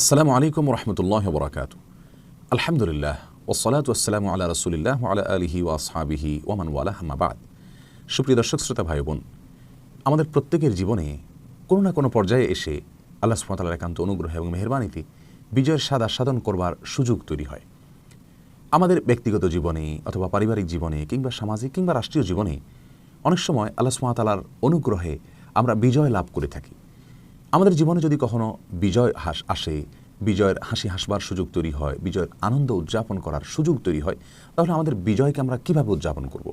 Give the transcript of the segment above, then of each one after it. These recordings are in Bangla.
আসসালামু আলাইকুম রহমতুল্লাহ বরাকাত আলহামদুলিল্লাহ ওসলাত ওসালাম আল্লাহ রসুলিল্লাহ আলা আলিহি ও আসহাবিহি ওমান ওয়ালা হামাবাদ সুপ্রিয় দর্শক, শ্রোতা ভাই বোন, আমাদের প্রত্যেকের জীবনে কোনো না কোনো পর্যায়ে এসে আল্লাহ সুমতালার একান্ত অনুগ্রহ এবং মেহরবানিতে বিজয়ের স্বাদ আস্বাদন করবার সুযোগ তৈরি হয়। আমাদের ব্যক্তিগত জীবনে অথবা পারিবারিক জীবনে কিংবা সামাজিক কিংবা রাষ্ট্রীয় জীবনে অনেক সময় আল্লাহ সুমাতালার অনুগ্রহে আমরা বিজয় লাভ করে থাকি। আমাদের জীবনে যদি কখনো বিজয় হাস, আসে, বিজয়ের হাসি হাসবার সুযোগ তৈরি হয়, বিজয়ের আনন্দ উদযাপন করার সুযোগ তৈরি হয়, তাহলে আমাদের বিজয়কে আমরা কীভাবে উদযাপন করব।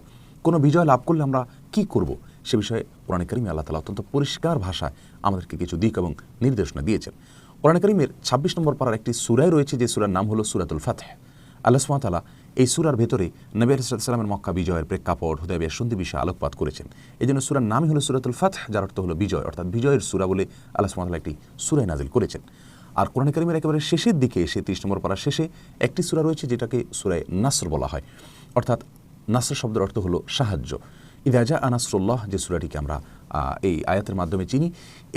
কোনো বিজয় লাভ করলে আমরা কি করব? সে বিষয়ে কোরআন করিমে আল্লাহ তালা অত্যন্ত পরিষ্কার ভাষায় আমাদেরকে কিছু দিক এবং নির্দেশনা দিয়েছেন। কোরআন করিমের ছাব্বিশ নম্বর পাড়ার একটি সুরায় রয়েছে, যে সুরার নাম হলো সুরাতুল ফাতেহ। আল্লাহ সুমাতালা এই সুরার ভেতরে নবী আলাইসালামের মক্কা বিজয়ের প্রেক্ষাপট হুদয়বের সন্ধি বিষয়ে আলোকপাত করেছেন। এই জন্য সুরার নামই হলো সুরাতুল ফাত যার অর্থ হলো বিজয়, অর্থাৎ বিজয়ের সুরা বলে আল্লাহ সুমাতালা একটি সুরায় নাজিল করেছেন। আর কোরআন করিমের একেবারে শেষের দিকে এসে তিরিশ নম্বর পাড়ার শেষে একটি সুরা রয়েছে যেটাকে সুরায় নাসর বলা হয়। অর্থাৎ নাসর শব্দের অর্থ হলো সাহায্য। ইদাজা আনাসরুল্লাহ যে সুরাটিকে আমরা এই আয়াতের মাধ্যমে চিনি,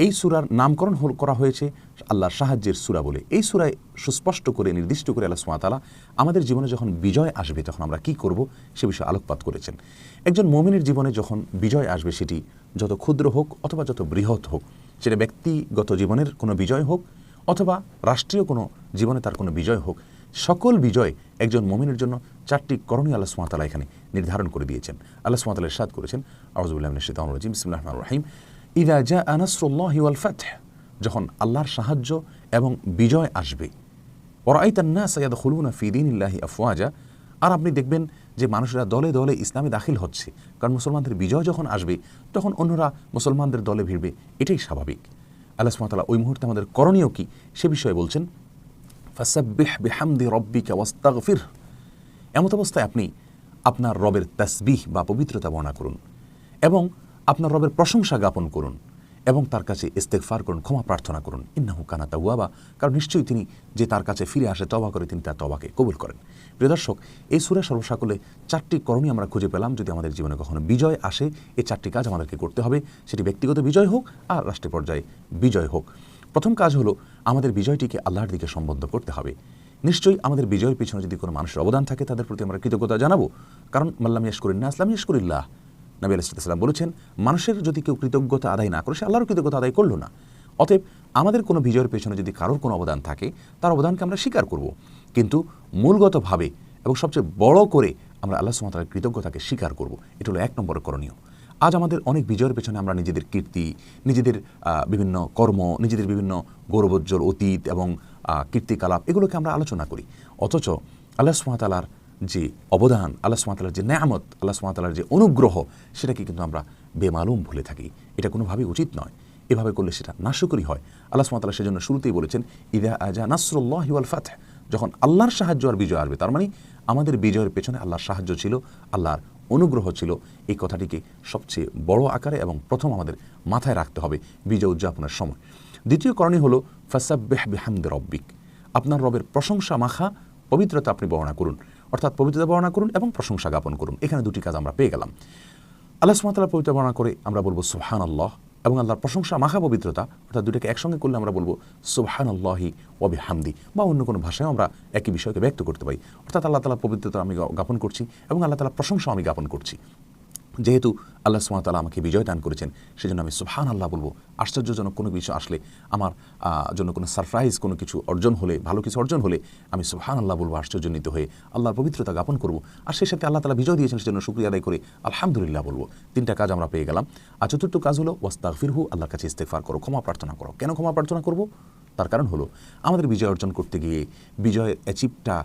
এই সুরার নামকরণ করা হয়েছে আল্লাহর সাহায্যের সুরা বলে। এই সুরায় সুস্পষ্ট করে, নির্দিষ্ট করে আল্লাহ সুমাতালা আমাদের জীবনে যখন বিজয় আসবে, তখন আমরা কি করব সে বিষয়ে আলোকপাত করেছেন। একজন মমিনের জীবনে যখন বিজয় আসবে, সেটি যত ক্ষুদ্র হোক অথবা যত বৃহৎ হোক, সেটা ব্যক্তিগত জীবনের কোনো বিজয় হোক অথবা রাষ্ট্রীয় কোনো জীবনে তার কোনো বিজয় হোক, সকল বিজয় একজন মমিনের জন্য চারটি করণীয় আল্লাহ সুমাতালা এখানে নির্ধারণ করে দিয়েছেন। আল্লাহ সুমাতালা সাদ করেছেন আউজুল্লাহিম ইসমিল্লাহ রহিম। ইদা জা আনাসরুল্লাহ ওয়াল ফাতহ। যখন আল্লাহর সাহায্য এবং বিজয় আসবে। ওরাইতান্না সৈয়দ খুলুনা ফিদিন ইল্লাহি আফওয়াজা। আর আপনি দেখবেন যে মানুষরা দলে দলে ইসলামে দাখিল হচ্ছে। কারণ মুসলমানদের বিজয় যখন আসবে, তখন অন্যরা মুসলমানদের দলে ভিড়বে। এটাই স্বাভাবিক। আল্লাহ সুমাতালা ওই মুহূর্তে আমাদের করণীয় কি সে বিষয়ে বলছেন ফাসাব্বিহ বিহামদি রব্বিকা ওয়াস্তাগফির। এমত অবস্থায় আপনি আপনার রবের তাসবিহ বা পবিত্রতা বর্ণনা করুন এবং আপনার রবের প্রশংসা জ্ঞাপন করুন এবং তার কাছে ইস্তেকফার করুন, ক্ষমা প্রার্থনা করুন। ইন্নাহু কানা তাওয়াবা। কারণ নিশ্চয়ই তিনি যে তার কাছে ফিরে আসে তবা করে তিনি তার তবাকে কবুল করেন। প্রিয় দর্শক, এই সুরে সর্বসাকলে চারটি করণীয় আমরা খুঁজে পেলাম। যদি আমাদের জীবনে কখনো বিজয় আসে, এই চারটি কাজ আমাদেরকে করতে হবে। সেটি ব্যক্তিগত বিজয় হোক আর রাষ্ট্রীয় পর্যায়ে বিজয় হোক। প্রথম কাজ হলো আমাদের বিজয়টিকে আল্লাহর দিকে সম্বন্ধ করতে হবে। নিশ্চয়ই আমাদের বিজয়ের পিছনে যদি কোনো মানুষের অবদান থাকে, তাদের প্রতি আমরা কৃতজ্ঞতা জানাব। কারণ, মাল্লাম ইয়াসকরিল্লা আসলাম ইয়াসকরিল্লাহ নবী আলাইসালাম বলেছেন, মানুষের যদি কেউ কৃতজ্ঞতা আদায় না করে, সে আল্লাহর কৃতজ্ঞতা আদায় করল না। অতএব, আমাদের কোনো বিজয়ের পেছনে যদি কারোর কোনো অবদান থাকে, তার অবদানকে আমরা স্বীকার করব। কিন্তু মূলগতভাবে এবং সবচেয়ে বড় করে আমরা আল্লাহ সুমতার কৃতজ্ঞতাকে স্বীকার করব। এটা হলো এক নম্বর করণীয়। আজ আমাদের অনেক বিজয়ের পেছনে আমরা নিজেদের কীর্তি, নিজেদের বিভিন্ন কর্ম, নিজেদের বিভিন্ন গৌরবোজ্জ্বল অতীত এবং কীর্তিকলাপ এগুলোকে আমরা আলোচনা করি। অথচ আল্লাহ সুমাতালার যে অবদান, আল্লাহ সুমাতালার যে ন্যায়ামত আল্লাহ সুমাতালার যে অনুগ্রহ, সেটাকে কিন্তু আমরা বেমালুম ভুলে থাকি। এটা কোনোভাবেই উচিত নয়। এভাবে করলে সেটা নাশকরী হয়। আল্লাহ সুমাতালা সেজন্য শুরুতেই বলেছেন ইদা আজা নাসরুল্লাহ ওয়াল ফাতহ। যখন আল্লাহর সাহায্য আর বিজয় আসবে, তার মানে আমাদের বিজয়ের পেছনে আল্লাহর সাহায্য ছিল, আল্লাহর অনুগ্রহ ছিল এই কথাটিকে সবচেয়ে বড় আকারে এবং প্রথম আমাদের মাথায় রাখতে হবে বিজয় উদযাপনের সময়। দ্বিতীয় কারণই হলো, ফাসাব্বেহ বেহামদ রব্বিক আপনার রবের প্রশংসা মাখা পবিত্রতা আপনি বর্ণনা করুন। অর্থাৎ পবিত্রতা বর্ণনা করুন এবং প্রশংসা জ্ঞাপন করুন। এখানে দুটি কাজ আমরা পেয়ে গেলাম। আল্লাহ সুমাতালা পবিত্র বর্ণনা করে আমরা বলব সুহান আল্লাহ এবং আল্লাহর প্রশংসা মাখা পবিত্রতা অর্থাৎ দুটাকে একসঙ্গে করলে আমরা বলব সুবহান আল্লাহি ওবি হামদি বা অন্য কোনো ভাষায় আমরা একই বিষয়কে ব্যক্ত করতে পারি। অর্থাৎ আল্লাহ তালা পবিত্রতা আমি জ্ঞাপন করছি এবং আল্লাহ তালা প্রশংসা আমি জ্ঞাপন করছি। যেহেতু আল্লাহ সুমাতালা আমাকে বিজয় দান করেছেন, সেজন্য আমি সুবহান আল্লাহ বলব, আশ্চর্যজনক কোনো কিছু আসলে আমার জন্য কোনো সারপ্রাইজ কোনো কিছু অর্জন হলে, ভালো কিছু অর্জন হলে আমি সুবহান আল্লাহ বলব আশ্চর্যজনিত হয়ে আল্লাহর পবিত্রতা জ্ঞাপন করব। আর সেই সাথে আল্লাহ তালা বিজয় দিয়েছেন, সেজন্য শুক্রিয়া আদায় করে আলহামদুলিল্লাহ বলব। তিনটা কাজ আমরা পেয়ে গেলাম। আর চতুর্থ কাজ হলো, ওয়াস্তাগফিরহু, আল্লাহর কাছে ইস্তেফার করো, ক্ষমা প্রার্থনা করো। কেন ক্ষমা প্রার্থনা করব? তার কারণ হলো, আমাদের বিজয় অর্জন করতে গিয়ে বিজয়ের অ্যাচিভটা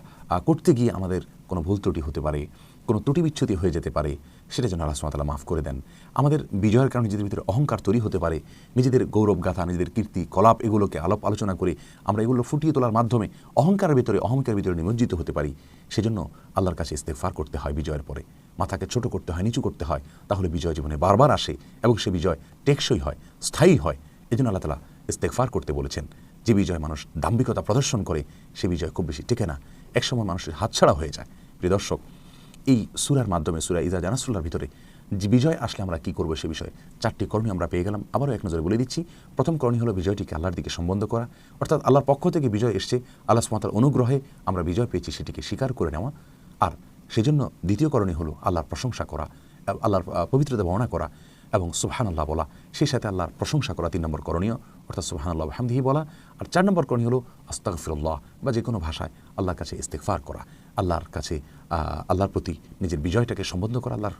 করতে গিয়ে আমাদের কোনো ভুল ত্রুটি হতে পারে। কোনো ত্রুটি বিচ্ছুতি হয়ে যেতে পারে সেটা যেন আল্লাহ সুমাতালা মাফ করে দেন। আমাদের বিজয়ের কারণে নিজেদের ভিতরে অহংকার তৈরি হতে পারে, নিজেদের গৌরব গাথা নিজেদের কীর্তি, কলাপ এগুলোকে আলাপ আলোচনা করে আমরা এগুলো ফুটিয়ে তোলার মাধ্যমে অহংকারের ভিতরে অহংকারের ভিতরে নিমজ্জিত হতে পারি। সেজন্য আল্লাহর কাছে ইস্তেফার করতে হয় বিজয়ের পরে। মাথাকে ছোট করতে হয়, নিচু করতে হয়, তাহলে বিজয় জীবনে বারবার আসে এবং সে বিজয় টেকসই হয়, স্থায়ী হয়। এই জন্য আল্লাহ তালা ইস্তেকফার করতে বলেছেন, যে বিজয় মানুষ দাম্ভিকতা প্রদর্শন করে, সে বিজয় খুব বেশি টেকে না। একসময় মানুষের হাতছাড়া হয়ে যায়। প্রিয় দর্শক এই সুরার মাধ্যমে, সুরা ইজা জানাসুল্লার ভিতরে যে বিজয় আসলে আমরা কি করব সে বিষয়ে চারটি করণীয় আমরা পেয়ে গেলাম। আবারও এক নজরে বলে দিচ্ছি, প্রথম করণীয় হলো বিজয়টিকে আল্লাহর দিকে সম্বন্ধ করা। অর্থাৎ আল্লাহর পক্ষ থেকে বিজয় এসছে, আল্লাহ সুমাতার অনুগ্রহে আমরা বিজয় পেয়েছি, সেটিকে স্বীকার করে নেওয়া। আর সেজন্য দ্বিতীয় করণীয় হলো আল্লাহর প্রশংসা করা আল্লাহর পবিত্রতা বর্ণনা করা, এবং সুবহান আল্লাহ বলা, সেই সাথে আল্লাহর প্রশংসা করা তিন নম্বর করণীয়। অর্থাৎ সুবহান আল্লাহ হামদিহি বলা। আর চার নম্বর করণীয় হলো আস্তাগফিরুল্লাহ, বা যে কোনো ভাষায় আল্লাহর কাছে ইস্তেকফার করা। আল্লাহর কাছে আল্লাহর প্রতি নিজের বিজয়টাকে সম্বন্ধ করা, আল্লাহর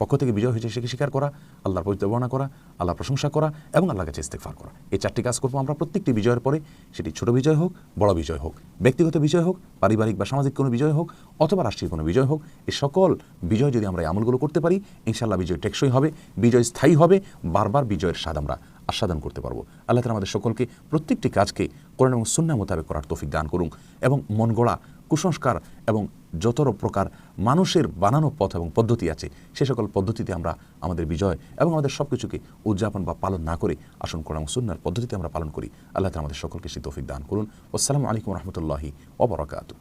পক্ষ থেকে বিজয় হয়েছে সেকে স্বীকার করা, আল্লাহর বর্ণনা করা, আল্লাহর প্রশংসা করা এবং আল্লাহর কাছে ইস্তেকফার করা। এই চারটি কাজ করব আমরা প্রত্যেকটি বিজয়ের পরে। সেটি ছোট বিজয় হোক, বড় বিজয় হোক, ব্যক্তিগত বিজয় হোক, পারিবারিক বা সামাজিক কোনো বিজয় হোক, অথবা রাষ্ট্রীয় কোনো বিজয় হোক এই সকল বিজয় যদি আমরা এই আমলগুলো করতে পারি ইনশাল্লাহ বিজয় টেকসই হবে, বিজয় স্থায়ী হবে, বারবার বিজয়ের স্বাদ আমরা আস্বাদন করতে পারব। আল্লাহ তালা আমাদের সকলকে প্রত্যেকটি কাজকে কোরআন এবং সুন্না মোতাবেক করার তৌফিক দান করুন এবং মন গড়া, কুসংস্কার এবং যত প্রকার মানুষের বানানো পথ এবং পদ্ধতি আছে, সে সকল পদ্ধতিতে আমরা আমাদের বিজয় এবং আমাদের সব কিছুকে উদযাপন বা পালন না করে আসন কোরআন সুন্নার পদ্ধতিতে আমরা পালন করি। আল্লাহ তালা আমাদের সকলকে সে তৌফিক দান করুন। আসসালামু আলাইকুম রহমতুল্লাহি ওবরাকাতু